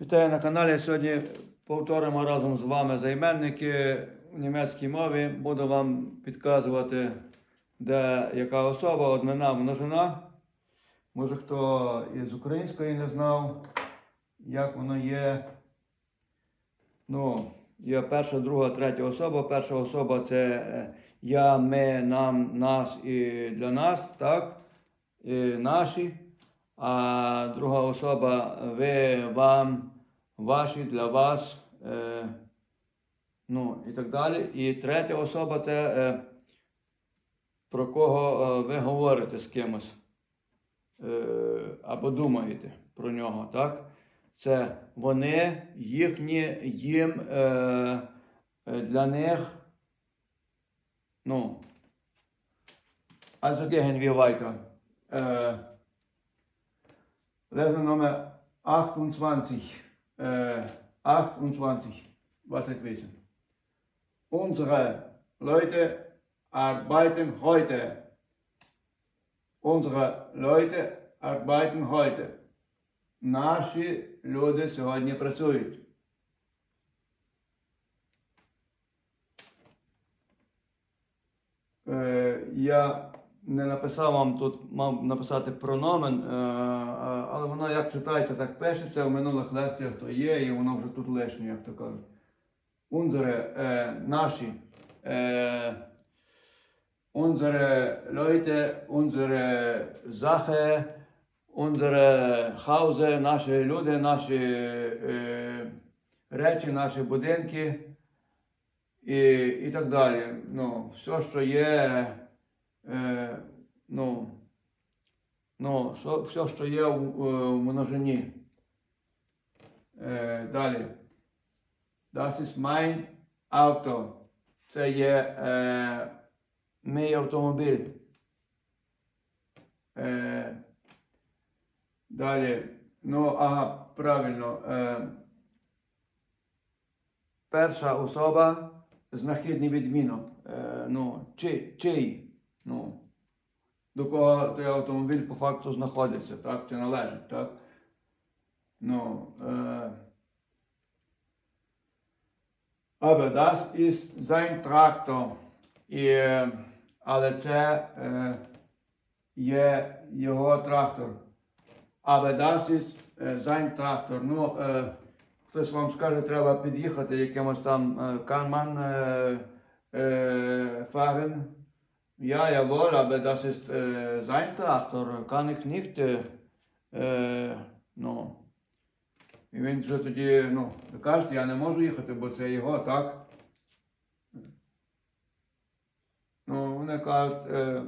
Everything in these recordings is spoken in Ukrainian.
Вітаю на каналі. Сьогодні повторимо разом з вами займенники в німецькій мові. Буду вам підказувати, де яка особа, однина, множина. Може хто із української не знав, як воно є. Ну, є перша, друга, третя особа. Перша особа це е, я, ми, нам, нас і для нас, так? І наші. А друга особа ви, вам, ваші, для вас. Е, ну і так далі. І третя особа це е, про кого е, ви говорите з кимось. Е, або думаєте про нього, так? Це вони, їхні, їм, е, е, для них. Ну. Also gehen wir weiter. Äh, Lesson Nummer 28. Äh, 28. Was ich wissen. Unsere Leute arbeiten heute. Unsere Leute arbeiten heute. Наші люди сьогодні працюють. Е, я Не написав вам тут, мав написати прономен, е, але воно як читається, так пишеться. В минулих лекціях то є, і воно вже тут лишнє, як то кажуть. Unsere, е, наші, е, unsere Leute, unsere Sache, unsere Hause, наші люди, наші е, речі, наші будинки і, і так далі. Ну, все, що є, е, ну, ну, що, все, що є в, в множині. Е, далі. Das ist mein Auto. Це є е, мій автомобіль. Е, далі. Ну, ага, правильно. Е, перша особа знахідний відмінок. Е, ну, чи, чий, ну, до кого той автомобіль по факту знаходиться, так, чи належить, так? Ну, е, aber das ist sein Traktor. І, е, але це е, є його трактор. Aber das ist е, sein Traktor. Ну, е, хтось вам скаже, треба під'їхати якимось там е, Kanman е, е, fahren. Ja, jawohl, aber das ist äh, sein Traktor. Kann ich nicht. Äh, ну. І він вже тоді, ну, кажете, я не можу їхати, бо це його, так? Ну, вони кажуть, е,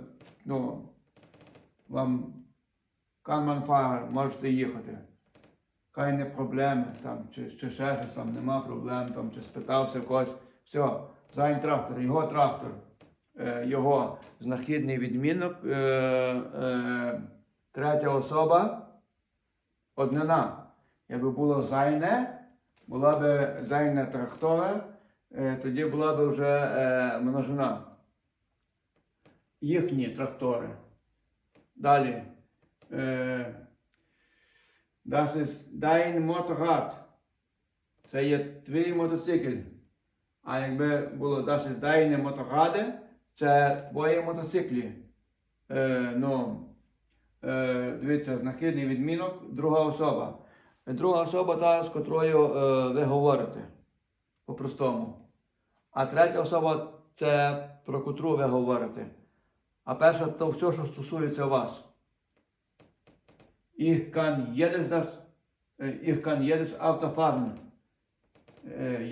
ну, вам Канман Фагер, можете їхати. Хай не проблеми, там, чи, чи ще щось там, нема проблем, там, чи спитався когось. Все, зайн трактор, його трактор, його знахідний відмінок, е, е, третя особа, однина. Якби було зайне, була б зайне трактора, е, тоді була б вже е, множина. Їхні трактори. Далі. Е, Das ist dein Motorrad. Це є твій мотоцикл. А якби було das ist deine Motorrad, це твої мотоциклі. Е, ну, е, дивіться, знахідний відмінок, друга особа. Друга особа та, з котрою е, ви говорите по-простому. А третя особа це про котру ви говорите. А перша то все, що стосується вас. Ich kann jedes, das, ich kann jedes Auto fahren.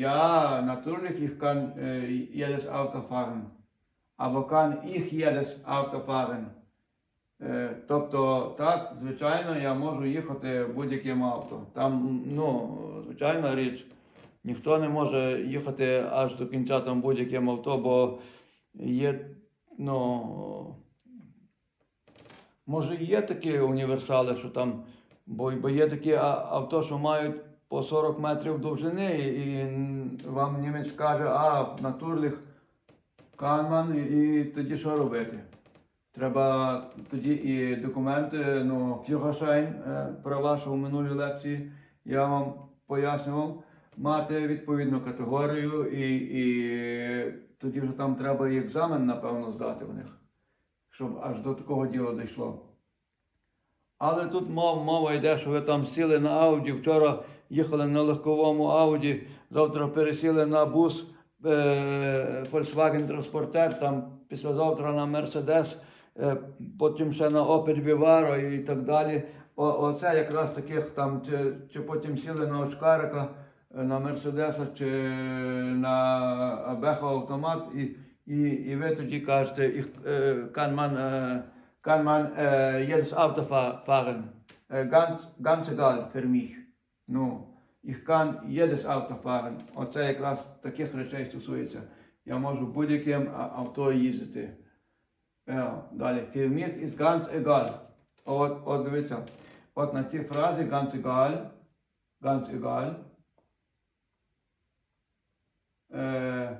Ja, natürlich, ich kann jedes Auto fahren. Kann ich jedes Auto fahren? Е, Тобто, так, звичайно, я можу їхати будь-яким авто. Там, ну, звичайна річ, ніхто не може їхати аж до кінця там будь-яким авто, бо є, ну, може, є такі універсали, що там, бо, бо є такі авто, що мають по 40 метрів довжини, і вам німець каже, а натурлих канман, і, тоді що робити? Треба тоді і документи, ну, фюрашайн, права, що в минулій лекції я вам пояснював, мати відповідну категорію, і, і тоді вже там треба і екзамен, напевно, здати в них, щоб аж до такого діла дійшло. Але тут мов, мова йде, що ви там сіли на Ауді, вчора їхали на легковому Ауді, завтра пересіли на бус е, Volkswagen Transporter, там післязавтра на е, потім ще на Opel Vivaro і так далі. О, оце якраз таких там, чи, чи потім сіли на Очкарика, е, на Мерседеса, чи на Бехо автомат, і, і, і ви тоді кажете, е, е, fahren. Äh, ganz, ganz egal für mich. Ну, jedes Auto fahren. Оце якраз таких речей стосується. Я можу будь-яким авто їздити. Е, далі. Mich ist ganz egal. От, от дивіться. От на цій фразі ganz egal. Ganz egal. Е,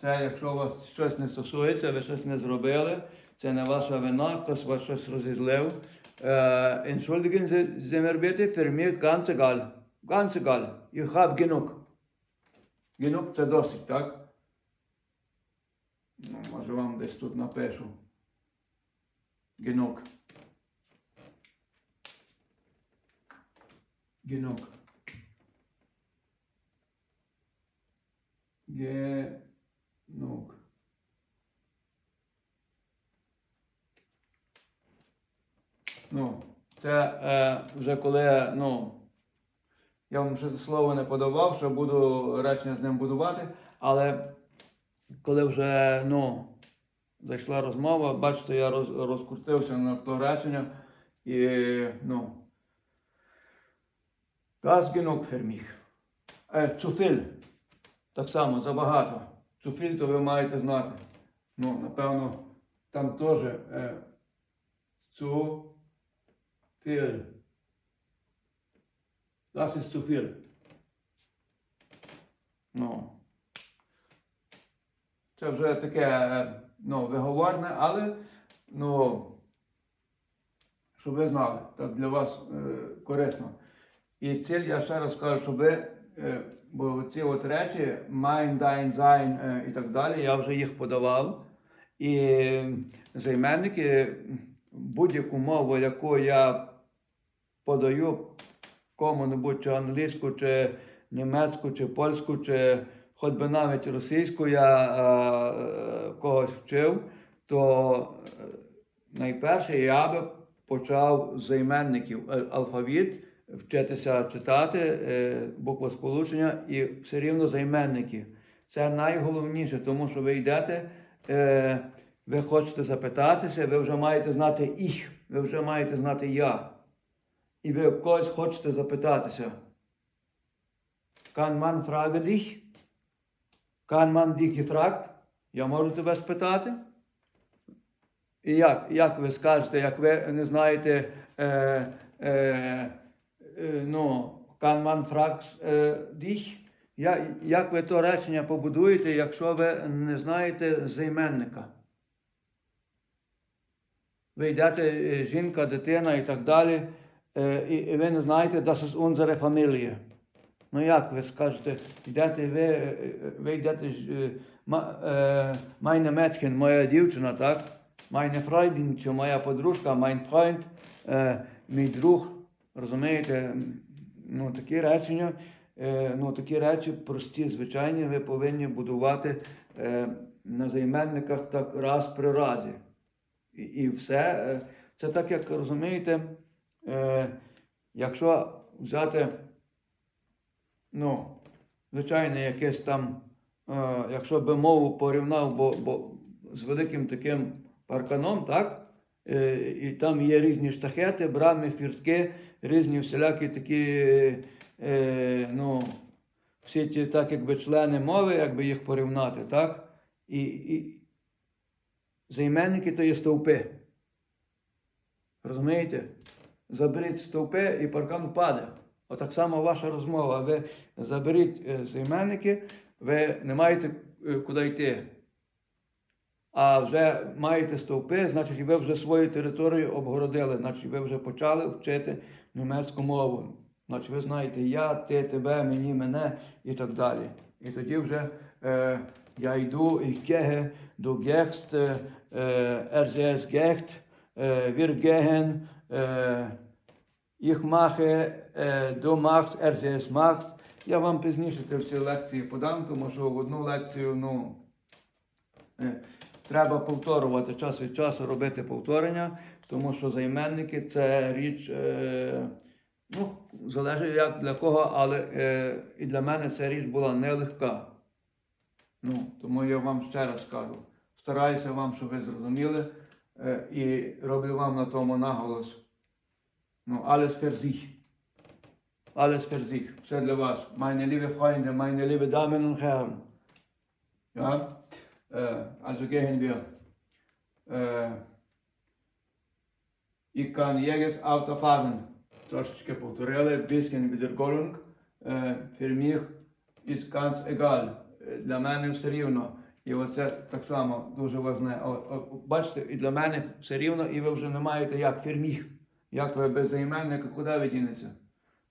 це якщо вас щось не стосується, ви щось не зробили, це не ваша вина, хтось вас щось розізлив. Е, entschuldigen Sie mir bitte, für mich ganz egal. Ganz egal. Ich hab genug. Genug це досить, так? Ну, може вам десь тут напишу. Genug. Genug. Genug. Ну, це е, вже коли, ну, я вам ще слово не подавав, що буду речення з ним будувати, але коли вже, ну, зайшла розмова, бачите, я роз, розкрутився на то речення і, ну, Das genug. Е, цуфіль. Так само, забагато. Цуфіль, то ви маєте знати. Ну, напевно, там теж е, цуфіль. Das ist цуфіль. Ну. Це вже таке, е, ну, виговорне, але, ну, щоб ви знали, так для вас е, корисно. І ціль, я ще раз кажу, щоб ви, е, бо ці от речі, mein, dein, sein е, і так далі, я вже їх подавав. І займенники, будь-яку мову, яку я подаю кому-небудь, чи англійську, чи німецьку, чи польську, чи хоч би навіть російську я е, когось вчив, то е, найперше я би почав з займенників Е, алфавіт, вчитися читати е, буквосполучення і все рівно займенники. Це найголовніше, тому що ви йдете, е, ви хочете запитатися, ви вже маєте знати їх, ви вже маєте знати я. І ви когось хочете запитатися. Kann man fragen dich? Kann man dich gefragt? Я можу тебе спитати? І як, як ви скажете, як ви не знаєте, е, е, е, ну, kann man fragen е, dich? Я, як ви то речення побудуєте, якщо ви не знаєте займенника? Ви йдете, е, жінка, дитина і так далі, і, і ви не знаєте, das ist unsere Familie. Ну як ви скажете, йдете ви, е, ви йдете, ж, е, ма- е, meine Mädchen, моя дівчина, так? Meine Freundin, чи моя подружка, mein Freund, е, мій друг, розумієте? Ну, такі речення, е, ну, такі речі прості, звичайні, ви повинні будувати е, на займенниках так раз при разі. І, і все. е, Це так, як розумієте, е, якщо взяти, ну, звичайно, якесь там, е, якщо би мову порівняв, бо, бо з великим таким парканом, так? Е, і там є різні штахети, брами, фіртки, різні всілякі такі, е, ну, всі ті, так якби члени мови, якби їх порівняти, так? І, і займенники то є стовпи. Розумієте? Заберіть стовпи і паркан впаде. Отак само ваша розмова. Ви заберіть е, займенники, ви не маєте е, куди йти. А вже маєте стовпи, значить, ви вже свою територію обгородили, значить, ви вже почали вчити німецьку мову. Значить, ви знаєте, я, ти, тебе, мені, мене і так далі. І тоді вже е, я йду і кеге до гехст, е, е, гехт, вір геген, е, їх махе, е, до махт, РЗС махт. Я вам пізніше ці всі лекції подам, тому що в одну лекцію, ну, е, треба повторювати час від часу, робити повторення, тому що займенники це річ, е, ну, залежить як для кого, але е, і для мене ця річ була нелегка. Ну, тому я вам ще раз кажу, стараюся вам, щоб ви зрозуміли, е, і роблю вам на тому наголос. Ну, alles für sich. Alles für sich. Все для. Meine liebe Freunde, meine liebe Damen und Herren. Ja, äh, also gehen wir. Äh, ich kann jedes Auto fahren. Трошечки повторили, bisschen Wiederholung. Äh, für mich ist ganz egal. Е, Для мене все рівно. І оце так само дуже важне. Бачите, і для мене все рівно, і ви вже не маєте як фірміх. Як ви без займенника, куди ви?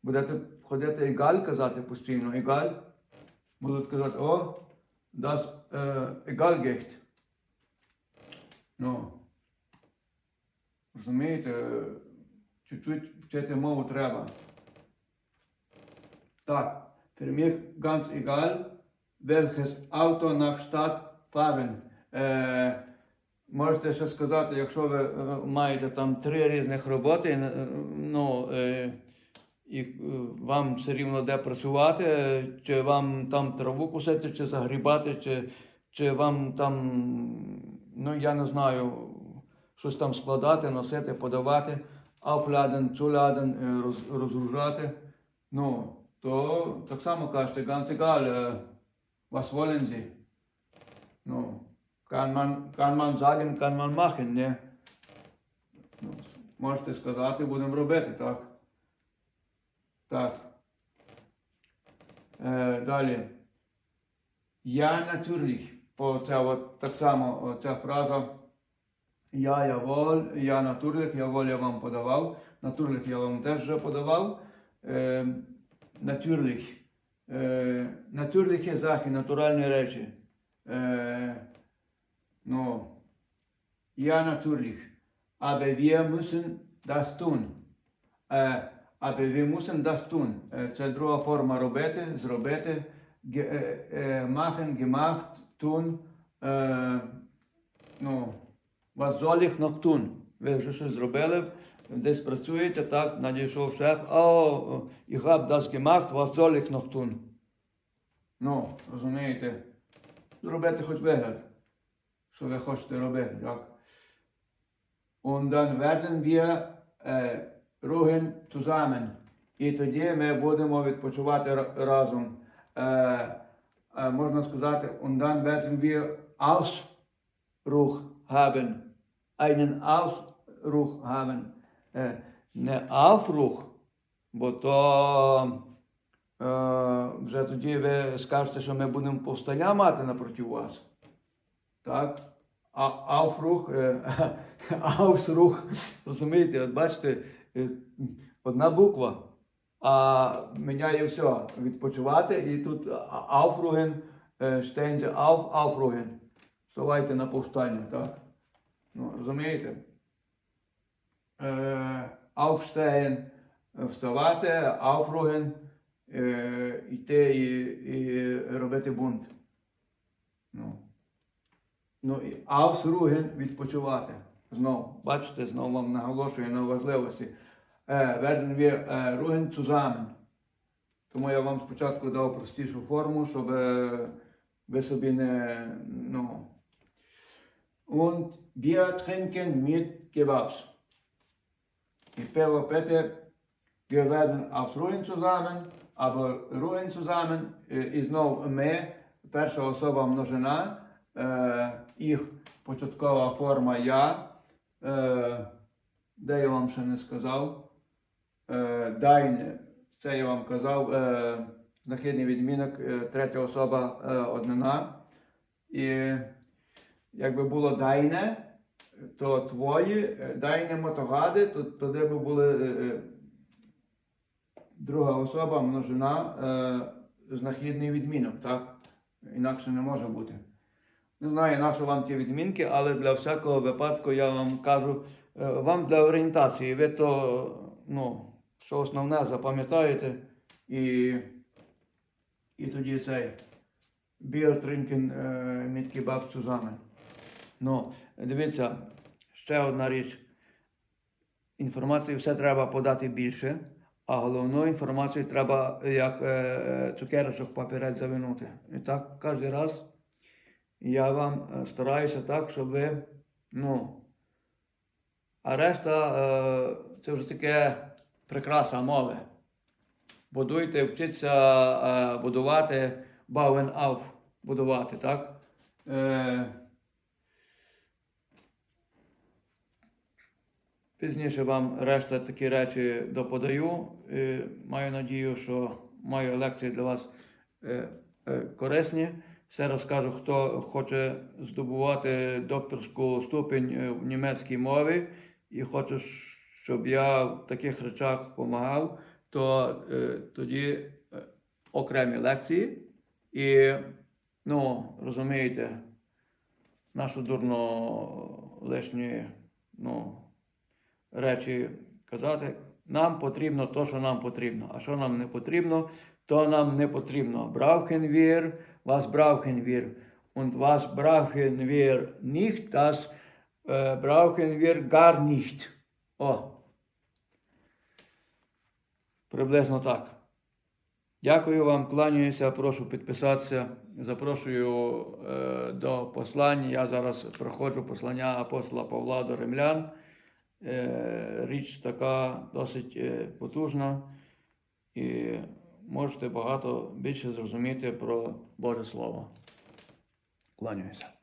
Будете ходити егаль казати постійно, егаль. Будуть казати, о, das е, егаль. Ну, розумієте, чуть-чуть вчити мову треба. Так, für mich ganz egal, welches Auto nach Stadt fahren. Е, можете ще сказати, якщо ви е, маєте там три різних роботи, е, ну, е, і вам все рівно де працювати, чи вам там траву кусити, чи загрібати, чи, чи вам там, ну я не знаю, щось там складати, носити, подавати, е, роз, розгружати. Ну, то так само кажете, was wollen Sie? Ну, kann man, kann man sagen, kann man machen, не? Можете сказати, будемо робити, так? Так. Е, далі. Я natürlich. Оце от так само оця фраза. Я, jawohl, я natürlich, jawohl я вам подавав. Natürlich я вам теж вже подавав. Е, natürlich. Е, natürliche Sachen, натуральні речі. Е, ну, ja, natürlich. Aber wir müssen das tun. Е, aber wir müssen das tun. Е, це друга форма робити, е, е, machen, gemacht, tun. Е, ну, was soll ich noch tun? Ви вже щось зробили, десь працюєте, так, надійшов шеф, о, ich hab das gemacht, was soll ich noch tun? Ну, розумієте, зробити хоч вигляд, що ви хочете робити, так? Und dann werden wir äh, ruhen zusammen. І тоді ми будемо відпочивати разом. Е, е, можна сказати, und dann werden wir Ausruh haben. Einen Ausruh haben. Е, не Aufruh, бо то е, вже тоді ви скажете, що ми будемо повстання мати напроти вас. Так? А Aufruh, е, розумієте, от бачите, е, одна буква, а міняє все, відпочивати, і тут Aufruhen, е, Sie auf, Aufruhen. Вставайте на повстання, так? Ну, розумієте? Aufstehen, вставати, Aufruhen, йти і, і робити бунт. Ну. Ну і Ausruhen відпочивати. Знову, бачите, знову вам наголошую на важливості. Werden wir ruhen zusammen. Тому я вам спочатку дав простішу форму, щоб е, ви собі не. Ну. Und wir trinken mit Kebabs. І Пело Пете, wir werden ausruhen zusammen, або ruhen zusammen, е, і знов ми, перша особа множина, е, їх початкова форма я, е, де я вам ще не сказав, е, дайне, це я вам казав, е, знахідний відмінок, е, третя особа е, однина. І якби було дайне, то твої, е, дайне мотогади, то туди би були е, е, друга особа, множина, е, знахідний відмінок, так? Інакше не може бути. Не знаю, на що вам ті відмінки, але для всякого випадку я вам кажу, е, вам для орієнтації, ви то, ну, що основне запам'ятаєте і, і тоді цей Trinken е, мітки баб Сузани. Ну, дивіться, ще одна річ. Інформації все треба подати більше, а головну інформацію треба як е, цукерочок папірець завинути. І так кожен раз я вам е, стараюся так, щоб ви, ну, а решта е, це вже таке прикраса мови. Будуйте, вчіться е, будувати, бауен auf будувати, так? Пізніше вам решта такі речі доподаю. Маю надію, що маю лекції для вас корисні. Все розкажу, хто хоче здобувати докторську ступінь е, в німецькій мові і хоче, щоб я в таких речах допомагав, то е, тоді е, окремі лекції. І, ну, розумієте, нашу дурно лишні, ну речі казати. Нам потрібно то, що нам потрібно. А що нам не потрібно, то нам не потрібно. Wir, was brauchen wir? Und was brauchen wir nicht, das äh, brauchen wir gar nicht. О. Приблизно так. Дякую вам, кланяюся, прошу підписатися. Запрошую е, до послань. Я зараз проходжу послання апостола Павла до римлян. Е, річ така досить е, потужна, і можете багато більше зрозуміти про Боже Слово. Кланяюся.